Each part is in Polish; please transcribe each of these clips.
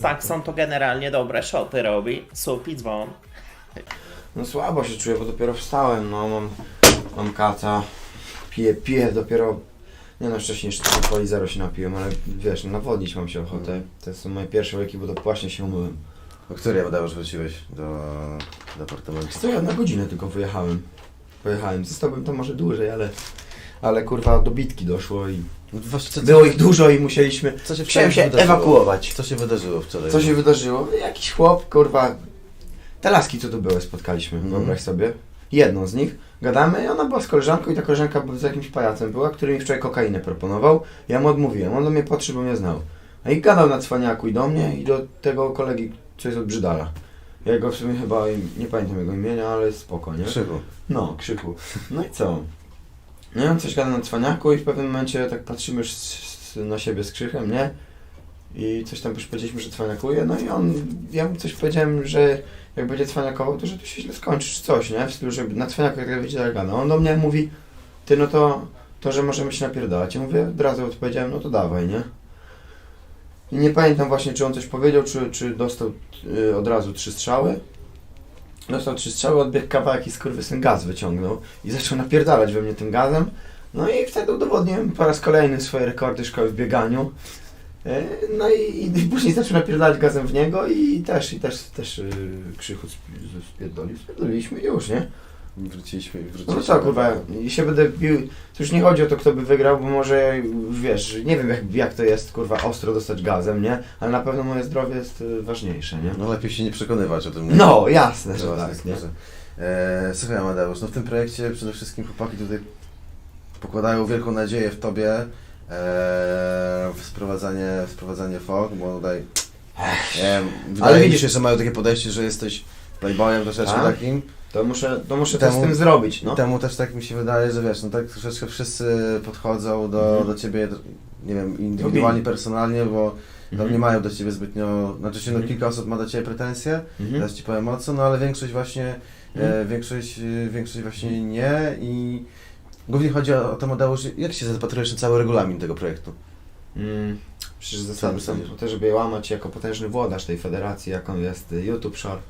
Saxon to generalnie dobre szoty robi. Sup i dzwon. No słabo się czuję, bo dopiero wstałem, no mam, mam kaca, piję, piję dopiero, nie no wcześniej jeszcze tylko poli zero się napiłem, ale wiesz, nawodnić mam się ochotę. To są moje pierwsze łyki, bo to właśnie się umyłem. O której Amadeusz wróciłeś do, do apartamentu? Co ja na godzinę tylko wyjechałem. Pojechałem, zostałbym tam może dłużej, ale, ale kurwa do bitki doszło i No właśnie, co, było ich dużo i musieliśmy, co się wczoraj się wydarzyło? ewakuować. Co się wydarzyło wczoraj? Co się wydarzyło? Jakiś chłop, kurwa. Te laski, co tu były, spotkaliśmy, Mhm. wyobraź sobie. Jedną z nich. Gadamy i ona była z koleżanką i ta koleżanka z jakimś pajacem była, który mi wczoraj kokainę proponował. Ja mu odmówiłem. On do mnie podszedł, bo mnie znał. A i gadał na cwaniaku i do mnie i do tego kolegi, co jest od Brzydala. Ja go w sumie chyba, nie pamiętam jego imienia, ale spoko, nie? Krzyku. No, krzyku. No i co? No i coś gada na cwaniaku i w pewnym momencie tak patrzymy już na siebie z krzychem, nie? I coś tam już powiedzieliśmy, że cwaniakuje, no i on, ja mu coś powiedziałem, że jak będzie cwaniakował, to że to się źle skończy, czy coś, nie? W stylu, że na cwaniaku jak będzie tak gada. On do mnie mówi, ty no to, to, że możemy się napierdalać. Ja mówię, od razu odpowiedziałem, no to dawaj, nie? I nie pamiętam właśnie, czy on coś powiedział, czy, czy dostał y, od razu trzy strzały. Dostał trzy strzały, odbiegł kawałek i skurwysyn gaz wyciągnął i zaczął napierdalać we mnie tym gazem. No i wtedy udowodniłem po raz kolejny swoje rekordy szkoły w bieganiu. E, No i, i później zaczął napierdalać gazem w niego i też, i też, też yy, krzychu sp- spierdolił. Spierdoliliśmy już, nie? Wróciliśmy, No wróciliśmy. to co, kurwa, i się będę bił. To już nie chodzi o to, kto by wygrał, bo może, wiesz, nie wiem jak, jak to jest, kurwa, ostro dostać gazem, nie? Ale na pewno moje zdrowie jest y, ważniejsze, nie? No lepiej się nie przekonywać o tym. No, jasne, że No, tak, nie? E, słuchaj Amadeusz, no w tym projekcie przede wszystkim chłopaki tutaj pokładają wielką nadzieję w Tobie e, w sprowadzanie, w sprowadzanie folk, bo tutaj nie wiem, wydaje mi widzisz- się, że mają takie podejście, że jesteś playboyem troszeczkę Tak? takim. To muszę, to muszę Temu- z tym zrobić, no. Temu też tak mi się wydaje, że wiesz, no tak troszeczkę wszyscy podchodzą do, Mhm. do Ciebie, nie wiem, indywidualnie, personalnie, bo tam Mhm. nie mają do Ciebie zbytnio, znaczy się no Mhm. kilka osób ma do Ciebie pretensje, Mhm. Teraz ci powiem o co, no ale większość właśnie, Mhm. e, większość, e, większość właśnie nie i głównie chodzi o, o to Mateusz, jak się zapatrujesz na cały regulamin tego projektu? Mm, przecież zasady są to, żeby je łamać jako potężny włodarz tej federacji, jaką jest y, YouTube Shore.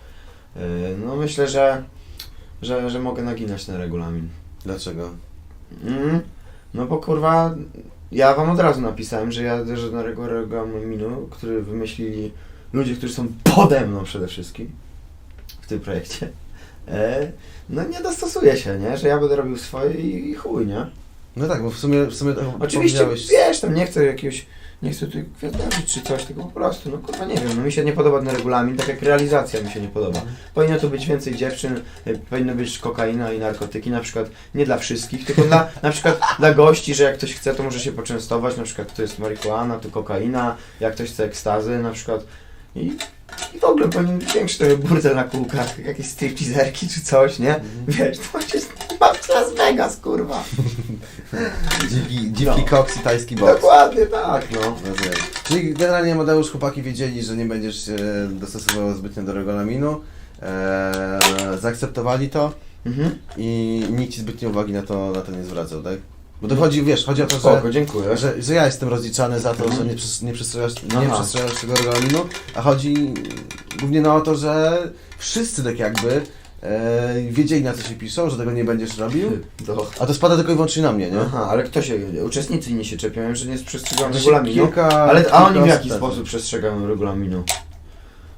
Y, No myślę, że, że, że mogę naginać ten regulamin. Dlaczego? Mm, no bo kurwa, ja wam od razu napisałem, że ja regu- regulaminu, który wymyślili ludzie, którzy są pode mną przede wszystkim w tym projekcie, e, no nie dostosuję się, nie? Że ja będę robił swoje i, i chuj, nie? No tak, bo w sumie, w sumie tak Oczywiście, wiesz, tam nie chcę jakiegoś, nie chcę tutaj kwiatkować czy coś, tylko po prostu, no kurwa nie wiem, no mi się nie podoba ten regulamin, tak jak realizacja mi się nie podoba. Powinno tu być więcej dziewczyn, y, powinno być kokaina i narkotyki, na przykład nie dla wszystkich, tylko dla, na przykład dla gości, że jak ktoś chce, to może się poczęstować, na przykład to jest marihuana, to kokaina, jak ktoś chce ekstazy na przykład i, i w ogóle powinien być większy trochę burdel na kółkach, jakieś stripteaserki czy coś, nie? Wiesz, to jest mam Las Vegas, kurwa. Dziwki, dziwki No. koks i tajski boks. Dokładnie tak, no. Rozumiem. Czyli generalnie Mateusz, chłopaki wiedzieli, że nie będziesz się dostosował zbytnio do regulaminu, e, zaakceptowali to Mhm. i nikt ci zbytnio uwagi na to, na to nie zwracał, tak? Bo to chodzi, wiesz, chodzi o to, że... Spoko, dziękuję. Że, że ja jestem rozliczany za to, Mhm. że nie, przes- nie, przestrzegasz, nie Aha. przestrzegasz tego regulaminu, a chodzi głównie no o to, że wszyscy tak jakby e, wiedzieli na co się piszą, że tego nie będziesz robił, To... a to spada tylko i wyłącznie na mnie, nie? Aha, ale kto się, uczestnicy nie się czepiają, że nie przestrzegają Znaczy, regulaminu. kilka- Ale, a oni w jaki sposób przestrzegają regulaminu?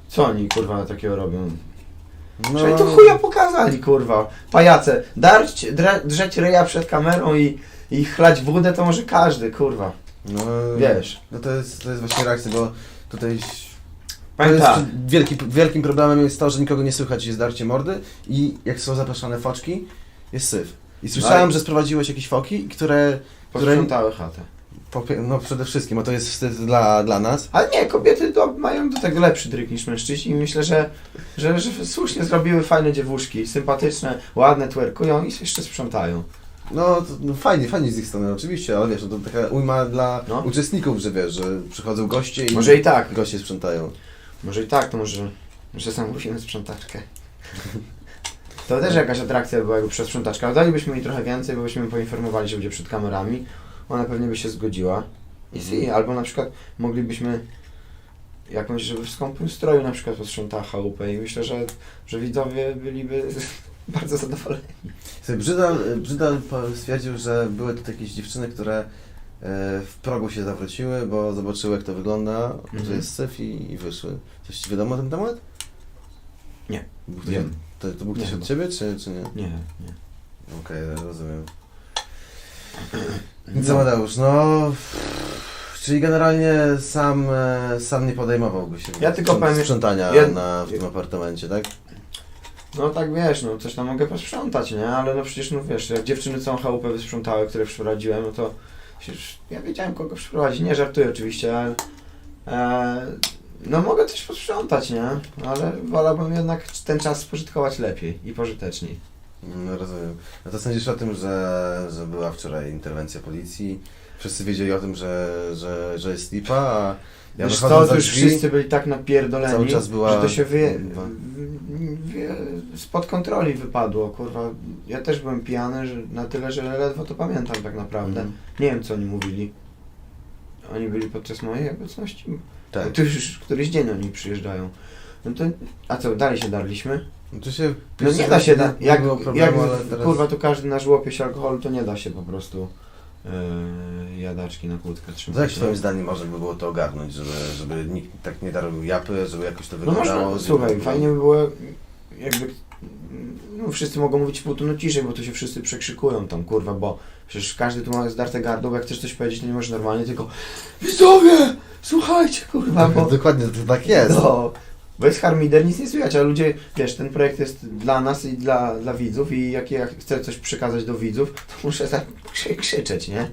Co oni, kurwa, takiego robią? No, Że to chuja pokazali, kurwa. Pajace, darć, dre, drzeć ryja przed kamerą i, i chlać wódę to może każdy, kurwa. no, Wiesz. No to jest, to jest właśnie reakcja, bo tutaj to Powiem jest tak, wielki, wielkim problemem jest to, że nikogo nie słychać jest darcie mordy i jak są zapraszane foczki, jest syf. I słyszałem, ale- że sprowadziłeś jakieś foki, które, które posprzątały chatę. popie- no przede wszystkim, bo to jest wstyd dla, dla nas. Ale nie, kobiety do, mają do tego lepszy dryk niż mężczyźni i myślę, że, że, że słusznie zrobiły fajne dziewuszki, sympatyczne, ładne, twerkują i jeszcze sprzątają. No, to, no fajnie, fajnie z ich strony oczywiście, ale wiesz, no to taka ujma dla No. uczestników, że wiesz, że przychodzą goście i Może i tak. goście sprzątają. Może i tak, to może, może zamówimy sprzątaczkę. To też jakaś atrakcja była jakby przez sprzątaczkę. Dalibyśmy jej trochę więcej, bo byśmy ją poinformowali, że będzie przed kamerami. Ona pewnie by się zgodziła. I albo na przykład moglibyśmy jakąś, żeby w skąpym stroju na przykład posprzątała chałupę i myślę, że, że widzowie byliby bardzo zadowoleni. Brzydal po- stwierdził, że były tutaj jakieś dziewczyny, które w progu się zawróciły, bo zobaczyły jak to wygląda, Mhm. że jest syf i, i wyszły. Coś ci wiadomo na ten temat? Nie. Był ktoś, Wiem. To, to był ktoś Nie, od bo- ciebie, czy, czy nie? Nie, nie. Okej, rozumiem. I co Mateusz, no... Czyli generalnie sam, e, sam nie podejmowałby się Ja tylko powiem- sprzątania ja- na, w tym apartamencie, tak? No tak wiesz, no coś tam mogę posprzątać, nie? Ale no przecież no wiesz, jak dziewczyny całą chałupę wysprzątały, które przyprowadziłem, no to ja wiedziałem kogo przyprowadzić. Nie żartuję oczywiście, ale e, no mogę coś posprzątać, nie? Ale wolałbym jednak ten czas spożytkować lepiej i pożyteczniej. No rozumiem. No to sądzisz o tym, że, że była wczoraj interwencja policji, wszyscy wiedzieli o tym, że, że, że jest lipa, a ja Wiesz co, to już drzwi, wszyscy byli tak napierdoleni, Cały czas była- że to się wy- wy- spod kontroli wypadło, kurwa. Ja też byłem pijany że na tyle, że ledwo to pamiętam tak naprawdę. Mhm. Nie wiem, co oni mówili. Oni byli podczas mojej obecności. Tak. To już któryś dzień oni przyjeżdżają. No to, a co, dalej się darliśmy? No to się... No nie da się, da, jak, problemu, jak teraz... kurwa tu każdy na żłopie się alkoholu, to nie da się po prostu jadaczki na kłódkę trzymać. jak nie? twoim zdaniem może by było to ogarnąć, żeby, żeby nikt tak nie darł japy, żeby jakoś to No wyglądało? można, żeby- słuchaj, fajnie by było, jakby, no wszyscy mogą mówić pół tonu ciszej, bo to się wszyscy przekrzykują tam, kurwa, bo przecież każdy tu ma zdarte gardło, bo jak chcesz coś powiedzieć, to nie możesz normalnie, tylko widzowie, słuchajcie, kurwa, bo, Dokładnie, to tak jest. no, bo jest harmider, nic nie słychać, ale ludzie, wiesz, ten projekt jest dla nas i dla, dla widzów i jak ja chcę coś przekazać do widzów, to muszę tak krzy- krzyczeć, nie?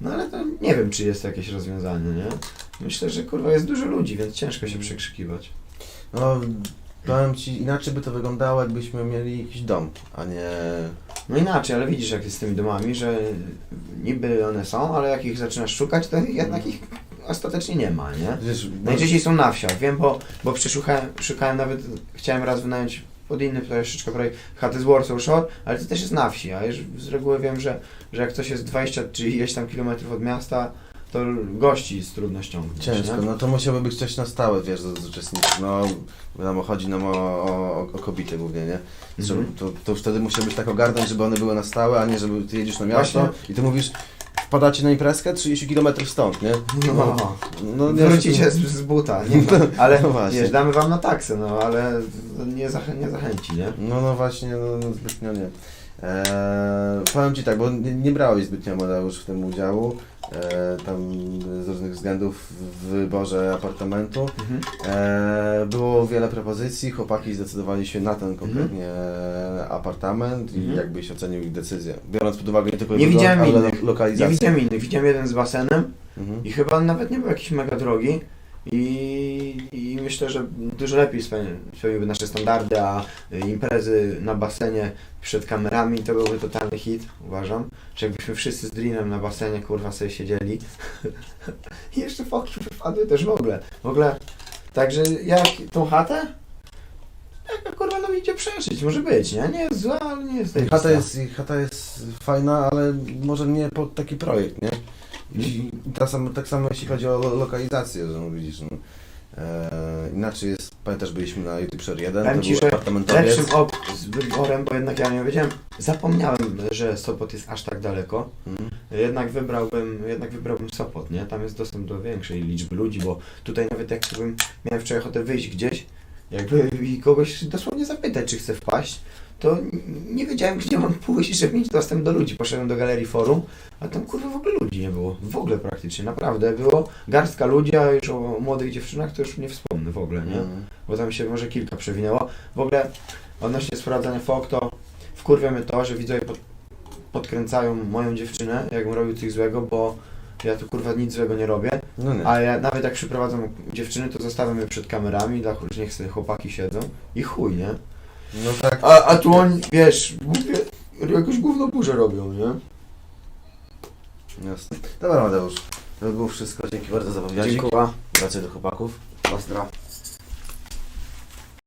No ale to nie wiem, czy jest jakieś rozwiązanie, nie? Myślę, że kurwa jest dużo ludzi, więc ciężko się przekrzykiwać. No, powiem ci, inaczej by to wyglądało, jakbyśmy mieli jakiś dom, a nie... No inaczej, ale widzisz jak jest z tymi domami, że niby one są, ale jak ich zaczynasz szukać, to jednak ich ostatecznie nie ma, nie? Wiesz, Najczęściej są na wsiach, wiem, bo, bo przeszukałem, szukałem nawet, chciałem raz wynająć pod inny troszeczkę projekt chatę z Warsaw Shore, ale to też jest na wsi, a już z reguły wiem, że, że jak coś jest 20 czy ileś tam kilometrów od miasta, to gości jest trudno ściągnąć, Ciężko, nie? no to musiałby być coś na stałe, wiesz, z, z uczestników, no wiadomo, chodzi nam o, o, o kobiety głównie, nie? Mhm. to, to wtedy musi być tak ogarnąć, żeby one były na stałe, a nie żeby ty jedziesz na miasto Właśnie. i ty mówisz, wpadacie na imprezkę 30 km stąd, nie? No, no nie wrócicie z, z buta, nie ma. Ale No właśnie. wiesz, damy wam na taksę, no ale nie, zachę, nie zachęci, nie? No, no właśnie, no, no zbytnio nie. Eee, powiem Ci tak, bo nie, nie brałeś zbytnio Mateusz w tym udziału, eee, tam z różnych względów w wyborze apartamentu. Mhm. Eee, było wiele propozycji, chłopaki zdecydowali się na ten konkretnie apartament i Mhm. jakbyś ocenił ich decyzję, biorąc pod uwagę nie tylko Nie wygląd, ale innych. lo- lokalizację. Nie widziałem innych, widziałem jeden z basenem Mhm. i chyba nawet nie był jakiś mega drogi i, i myślę, że dużo lepiej spełni- spełniłby nasze standardy, a imprezy na basenie przed kamerami to byłby totalny hit, uważam. Czy jakbyśmy wszyscy z Dreamem na basenie kurwa sobie siedzieli i jeszcze foki wypadły też w ogóle. W ogóle, także jak tą chatę? Jaka kurwa no idzie przeżyć, może być, nie? Nie jest zła, ale nie jest Chata jest, chata jest fajna, ale może nie pod taki projekt, nie? I tak samo, tak samo jeśli chodzi o lo- lokalizację, że no widzisz, no, e, inaczej jest, pamiętasz byliśmy na YouTube Share 1, Powiem to ci, był że apartamentowiec. Lepszym op z wyborem, bo jednak ja nie wiedziałem, zapomniałem, że Sopot jest aż tak daleko. Mhm. Jednak wybrałbym, jednak wybrałbym Sopot, nie? Tam jest dostęp do większej liczby ludzi, bo tutaj nawet jak bym miałem wczoraj ochotę wyjść gdzieś, jakby i kogoś dosłownie zapytać, czy chce wpaść, to nie wiedziałem, gdzie mam pójść, żeby mieć dostęp do ludzi. Poszedłem do galerii forum, a tam kurwa w ogóle ludzi nie było. W ogóle praktycznie, naprawdę. Było garstka ludzi, a już o młodych dziewczynach to już nie wspomnę w ogóle, nie? Mhm. bo tam się może kilka przewinęło. W ogóle odnośnie sprawdzania FOK, to wkurwia mnie to, że widzowie pod, podkręcają moją dziewczynę, jakbym robił coś złego, bo ja tu kurwa nic złego nie robię, No nie. a ja nawet jak przyprowadzam dziewczyny, to zostawiam je przed kamerami, dla niech sobie chłopaki siedzą i chuj, nie? No tak. A, a tu oni, wiesz, głupie, jakąś gówno burzę robią, nie? Jasne. Dobra Mateusz, to było wszystko, dzięki bardzo za wywiadzik. Dziękuję. Wracaj do chłopaków. Pozdra.